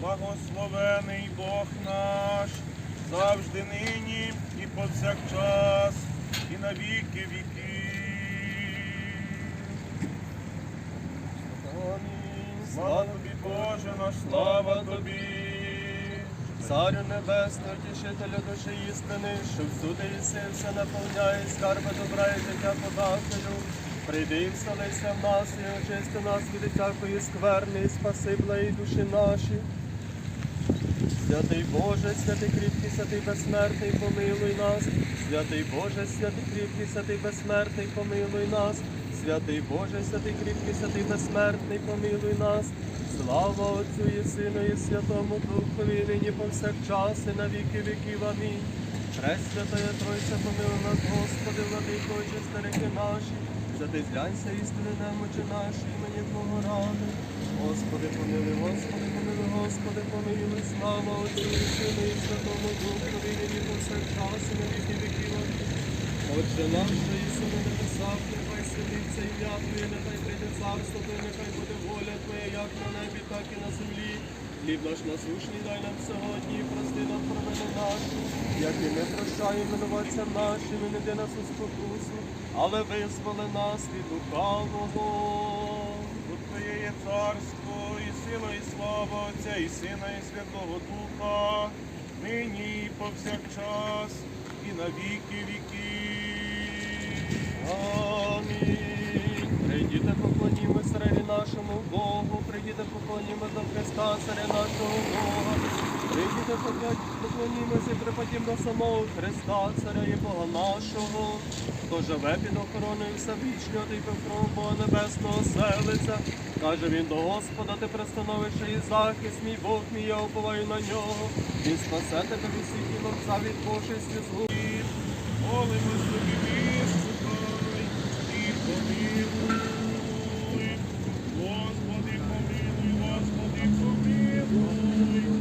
Благословений Бог наш, завжди нині і повсякчас, і на віки віки. Слава тобі, Боже наш, слава тобі. Царю небесний, утішителю душі істини, що всюди єси, все наповняє, скарби добра і життя подателю. Прийди і вселися в нас і очисти нас від всякої скверни, і спаси благі душі наші. Святий Боже, святий кріпкий, святий безсмертний, помилуй нас. Святий Боже, святий кріпкий, святий безсмертний, помилуй нас. Святий Боже, святий кріпкий, святий безсмертний, помилуй нас. Слава Отцю і Сину, і Святому Духові, нині повсякчас, і на віки віків. Амінь. Пресвятая Тройця, помилуй нас, Господи, владико, очисти ріки наші. Святий зглянься, істини немочі наші, імені Твого ради. Господи, помилуй, Господи, помилуй, Господи, помилуй, слава Отцю і Сину, і Святому Духові, нині повсякчас, і на віки віків. Отче наш, що єси на небесах, нехай святиться ім'я Твоє, нехай прийде царство Твоє, нехай буде воля Твоя, як на небі, так і на землі. Хліб наш насущний дай нам сьогодні, і прости нам провини наші, як і ми прощаємо винуватцям нашим, і не де нас у спокусу, але визволи нас від лукавого. Царство, і сила, і слава Отця, і Сина, і Святого Духа, нині і повсякчас, і на віки віки. Амінь. Прийдіте поклонімо цареві нашому Богу, прийдіте поклонімо до Христа, царя нашого Бога. Прийдіте поклон- поклонімося і припадім до самого Христа, царя і Бога нашого, хто живе під охороною всевічнього та й покровом Бога Небесного селиться. Каже він до Господа, ти пристановище і захист, мій Бог мій, я уповаю на нього. Він спасе тебе від всіх і ловця від Божої слізгу. Молимо собі вислухай і помилуй. Господи, помилуй, Господи, помилуй,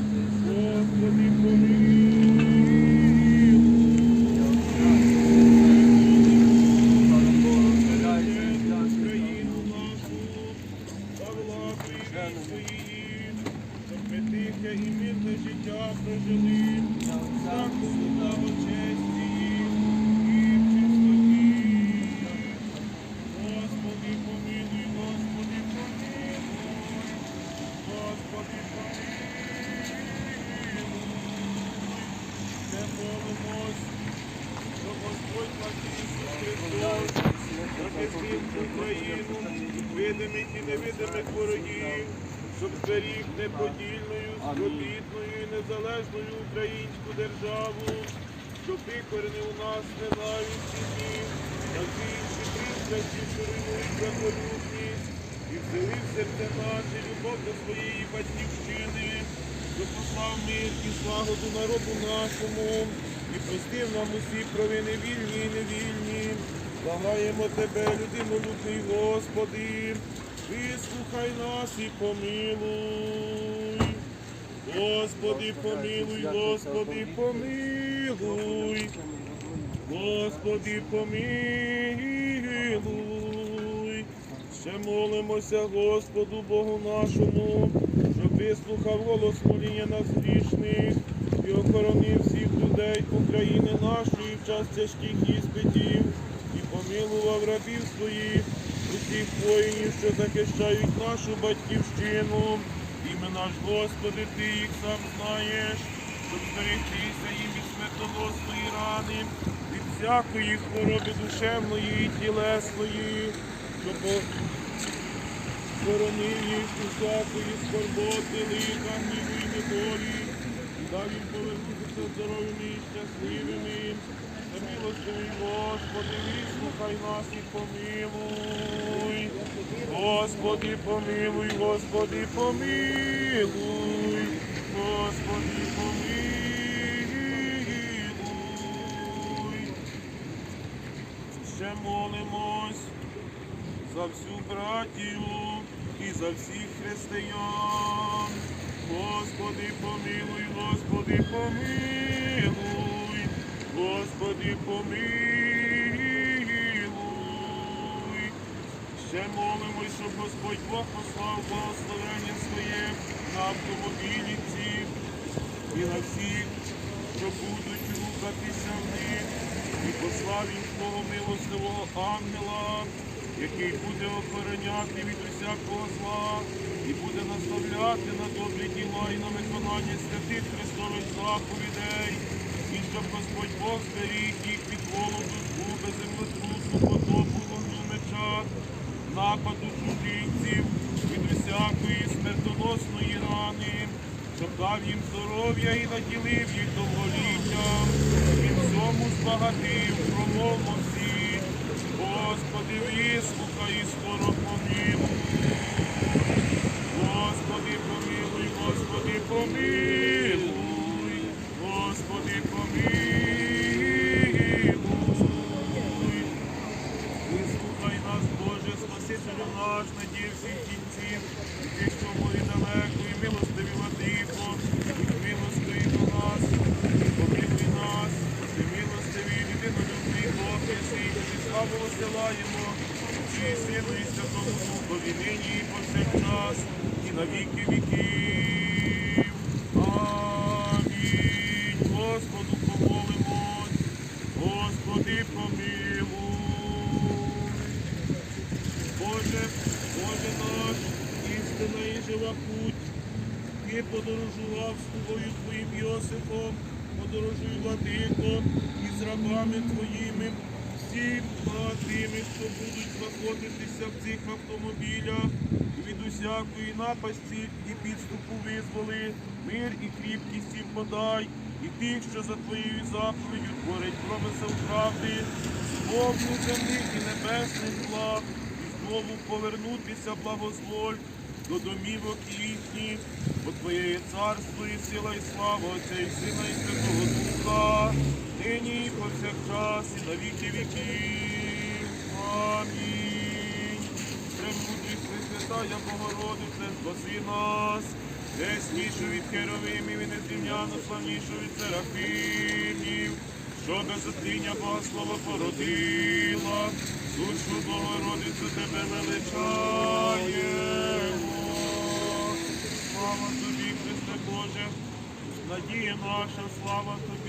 щоб і мирне життя прожили, всяку славу честі і в чистоті. Господи, помилуй, Господи, помилуй, Господи, помилуй. Не молимось, щоб Господь наш Ісус Христос захистив Україну, видимих і невидимих ворогів, щоб зберіг неподільною, спобітною і незалежною українську державу, щоб викоренив у нас ненависть і гнів, та всі інші пристрасті, що руйнують благолюбність, і вселив в серце наше любов до своєї батьківщини, щоб послав мир і злагоду народу нашому, і простив нам усі провини вільні і невільні. Благаємо тебе, людину лютий, Господи, вислухай нас і помилуй. Господи, помилуй, Господи, помилуй. Господи, помилуй. Ще молимося Господу Богу нашому, щоб вислухав голос моління нас грішних і охоронив всіх людей України нашої в час тяжких іспитів і помилував рабів своїх, усіх воїнів, що захищають нашу батьківщину. Імена ж Господи, Ти їх сам знаєш, щоб зберегтися їм від смертоносної рани, від всякої хвороби душевної і тілесної, щоб боронив їх у всякої скорботи, лиха, гніву і недолі, і дав їм повернутися здоровими і щасливими. Милостивий Господи, вислухай нас і помилуй. Господи, помилуй, Господи, помилуй, Господи, помилуй. Ще молимось за всю братію і за всіх християн. Господи, помилуй, Господи, помилуй, Господи, помилуй. Ще молимось, щоб Господь Бог послав благословення своє на автомобілі ці і на всіх, що будуть рухатися в них, і послав їм свого милостивого ангела, який буде охороняти від усякого зла, і буде наставляти на добрі діла і на виконання святих Христових заповідей, і щоб Господь Бог зберіг їх від голоду, згуби, землетрусу, потопу, вогню меча, нападу чужинців, від усякої смертоносної рани, щоб дав їм здоров'я і наділив їх довголіттям, і всьому збагатив промовно всі. Господи, вислухай і скоро помилуй. Господи, помилуй, Господи, помилуй, Господи, помилуй. Вислухай нас, Боже, Спасителю наш, надій всіх кінців, тих, що морі далеко, і милостиві владико, і милостиві до нас, і помилуй нас, і милостиві, єдинолюбний Боже, свій, і Отцю і Сину, і Святому Духові, нині і повсякчас, і на віки віків. Амінь. Господу помолимось, Господи помилуй. Боже, Боже наш, істина і жива путь. Ти подорожував з тобою твоїм Йосифом, подорожуй владико і з рабами твоїми, всім тими, хто будуть знаходитися в цих автомобілях, від усякої напасті і підступу визволи, мир і кріпкість їм подай, і тих, що за твоєю заповіддю творять промисел правди, повну земних і небесних благ, і знову повернутися благозволь до домівок їхніх, бо Твоє царство і сила, і слава Отця і Сина, і Святого Духа, нині і повсякчас, і на віки віків. Амінь. Премудрість Пресвятая Богородице, спаси нас, Деснішу від херовимів і незрівняно славнішу від серафимів, що без отління Бога Слова породила, душу Богородицю тебе величаємо. Слава тобі, Христе Боже, надія наша, слава тобі.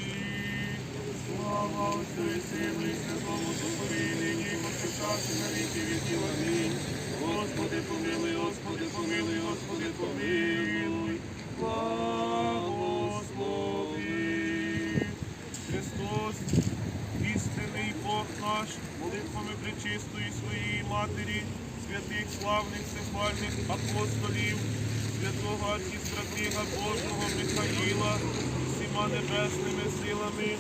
Слава Отцю і Сину і Святому Духові, нині повсякчас і на віки віків. Амінь. Господи, помилуй, Господи, помилуй, Господи, помилуй. Благослови. Христос, істинний Бог наш, молитвами пречистої своєї Матері, святих славних всехвальних апостолів, святого архістратига Божого Михаїла, всіма небесними силами,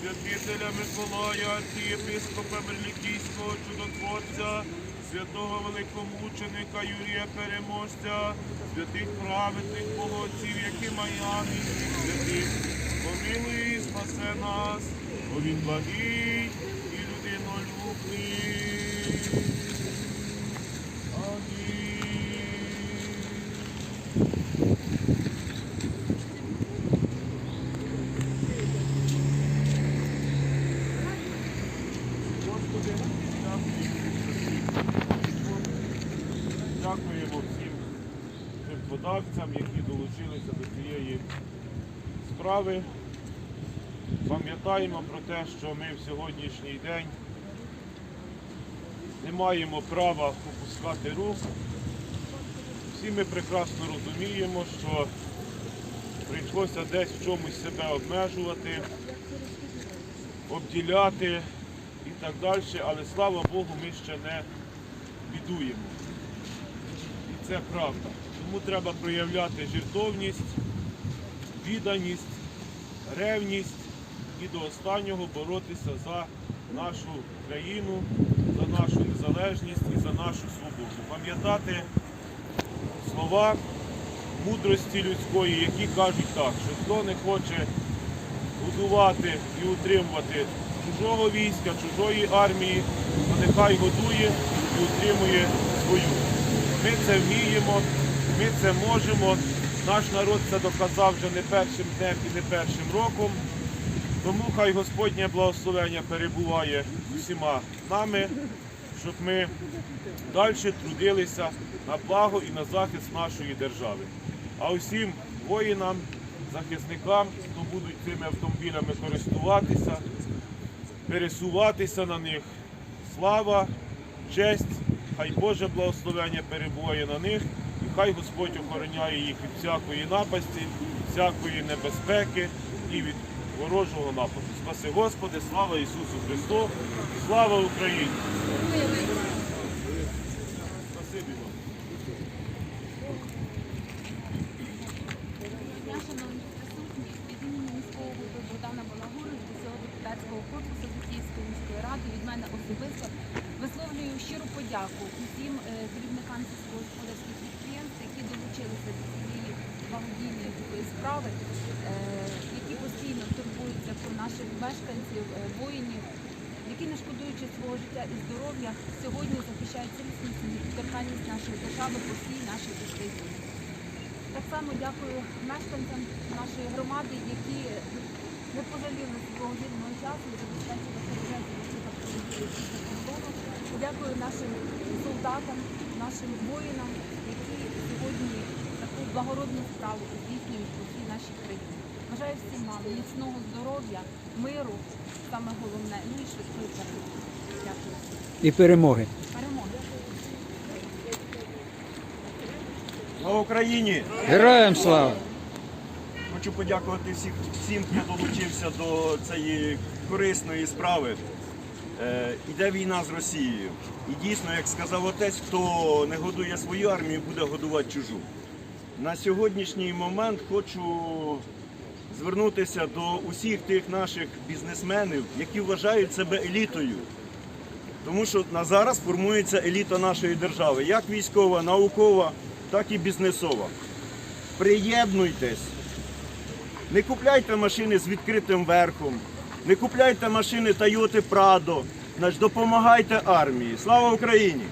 святителя Миколая, архієпископа Мерлікійського чудотворця, святого великомученика Юрія Переможця, святих праведних богоців, які маяни, святих, помилуй спасе нас, бо він благий і людинолюбний. Амінь. Господи, дякую. Дякуємо всім тим подавцям, які долучилися до цієї справи. Пам'ятаємо про те, що ми в сьогоднішній день не маємо права опускати рук. Всі ми прекрасно розуміємо, що прийшлося десь в чомусь себе обмежувати, обділяти і так далі, але слава Богу, ми ще не бідуємо. І це правда. Тому треба проявляти жертовність, відданість, ревність і до останнього боротися за нашу країну, за нашу незалежність і за нашу свободу. Пам'ятати слова мудрості людської, які кажуть так, що хто не хоче будувати і утримувати чужого війська, чужої армії, то нехай годує і утримує свою. Ми це вміємо, ми це можемо. Наш народ це доказав вже не першим днем і не першим роком. Тому хай Господнє благословення перебуває з усіма нами, щоб ми далі трудилися на благо і на захист нашої держави. А усім воїнам, захисникам, хто будуть цими автомобілями користуватися, пересуватися на них. Слава, честь, хай Боже благословення перебуває на них, хай Господь охороняє їх від всякої напасті, всякої небезпеки і від ворожого нападу. Спаси Господи, слава Ісусу Христу, слава Україні! Спасибі вам. Від голови Богдана Балагури до всього депутатського корпусу Бутівської міської ради від мене особисто висловлюю щиру подяку усім е, керівникам сільськогосподарських підприємств, які долучилися до цієї благодійної такої справи, е, які постійно турбуються про наших мешканців, е, воїнів, які не шкодуючи свого життя і здоров'я, сьогодні захищають цілісність і недоторканність нашої держави по всій нашій Україні. Так само дякую мешканцям нашої громади, які не пожаліли свого вільного часу і забезпечили автомобілів після кордону. Дякую нашим солдатам, нашим воїнам, які сьогодні таку благородну справу здійснюють у всій нашій країні. Бажаю всім вам міцного здоров'я, миру, саме головне, ну і швидкої перемоги. Дякую. і перемоги. Перемоги. Слава Україні! Героям слава! Хочу подякувати всіх, всім, хто долучився до цієї корисної справи. Е, іде війна з Росією. І дійсно, як сказав отець, хто не годує свою армію, буде годувати чужу. На сьогоднішній момент хочу звернутися до усіх тих наших бізнесменів, які вважають себе елітою. Тому що на зараз формується еліта нашої держави, як військова, наукова, так і бізнесова. Приєднуйтесь. Не купляйте машини з відкритим верхом, не купляйте машини Toyota Prado. Значить, допомагайте армії. Слава Україні!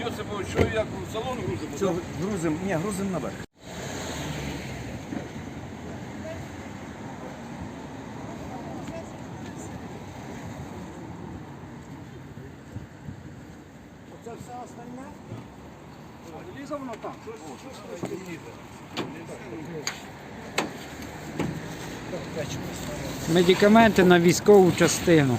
Йосипович, що як салон грузимо? Це грузим, ні, грузим наверх. Медикаменти на військову частину.